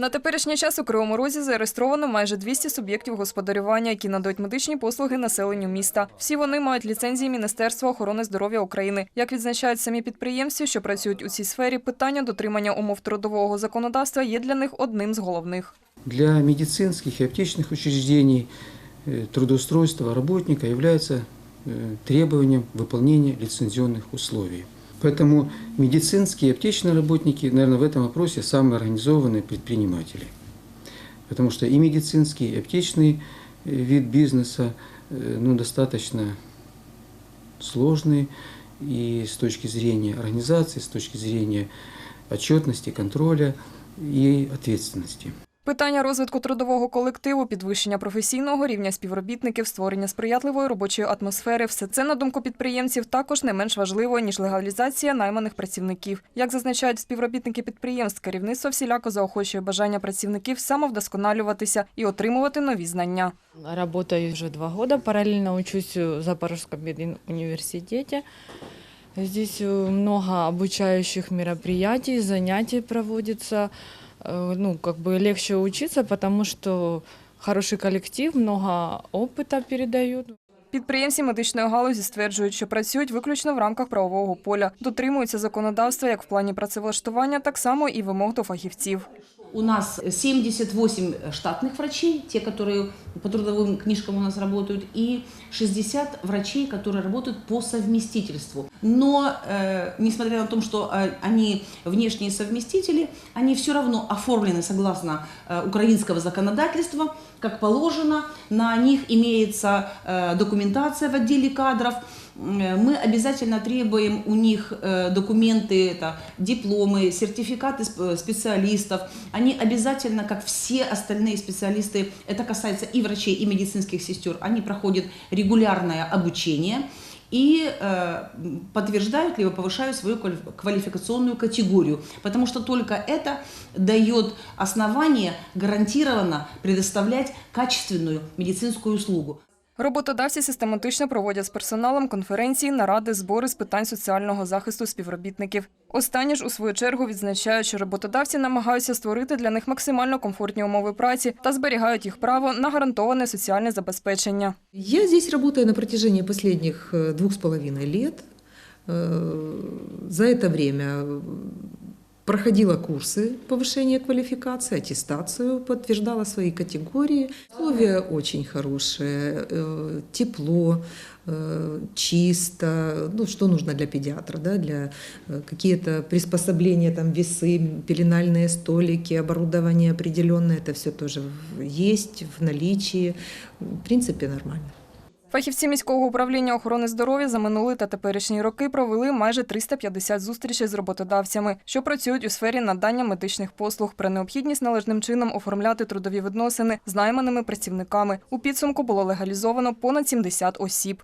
На теперішній час у Кривому Розі зареєстровано майже 200 суб'єктів господарювання, які надають медичні послуги населенню міста. Всі вони мають ліцензії Міністерства охорони здоров'я України. Як відзначають самі підприємці, що працюють у цій сфері, питання дотримання умов трудового законодавства є для них одним з головних. Для медицинских и аптечных учреждений э, трудоустройство работника является э, требованием выполнения лицензионных условий. Поэтому медицинские и аптечные работники, наверное, в этом вопросе самые организованные предприниматели. Потому что и медицинский, и аптечный э, вид бизнеса э, ну, достаточно сложный и с точки зрения организации, с точки зрения отчетности, контроля и ответственности. Питання розвитку трудового колективу, підвищення професійного рівня співробітників, створення сприятливої робочої атмосфери – все це, на думку підприємців, також не менш важливо, ніж легалізація найманих працівників. Як зазначають співробітники підприємств, керівництво всіляко заохочує бажання працівників самовдосконалюватися і отримувати нові знання. Работаю уже два года, параллельно учусь в Запорожском университете. Здесь э, много обучающих мероприятий, занятий проводится. Э, Ну, как бы легче учиться, потому что хороший коллектив, много опыта передают. Підприємці медичної галузі стверджують, що працюють виключно в рамках правового поля, дотримуються законодавства як в плані працевлаштування, так само і вимог до фахівців. У нас 78 штатных врачей, те, которые по трудовым книжкам у нас работают, и 60 врачей, которые работают по совместительству. Но, э, несмотря на то, что э, они внешние совместители, они все равно оформлены согласно э, украинского законодательства, как положено. На них имеется э, документация в отделе кадров. Э, Мы обязательно требуем у них э, документы, это дипломы, сертификаты сп- специалистов. Они обязательно, как все остальные специалисты, это касается и врачей, и медицинских сестер, они проходят регулярное обучение и э, подтверждают либо повышают свою квалиф- квалификационную категорию, потому что только это дает основание гарантированно предоставлять качественную медицинскую услугу. Роботодавці систематично проводять з персоналом конференції, наради, збори з питань соціального захисту співробітників. Останні ж у свою чергу відзначають, що роботодавці намагаються створити для них максимально комфортні умови праці та зберігають їх право на гарантоване соціальне забезпечення. Я здесь работаю на протяжении последних э, двух с половиной лет. Э, За это время проходила курсы повышения квалификации, аттестацию, подтверждала свои категории. Условия очень хорошие, э, тепло, э, чисто, ну, что нужно для педиатра, да, для э, какие-то приспособления, там, весы, пеленальные столики, оборудование определенное, это все тоже есть в наличии. В принципе, нормально. Фахівці міського управління охорони здоров'я за минулі та теперішні роки провели майже 350 зустрічей з роботодавцями, що працюють у сфері надання медичних послуг про необхідність належним чином оформляти трудові відносини з найманими працівниками. У підсумку було легалізовано понад 70 осіб.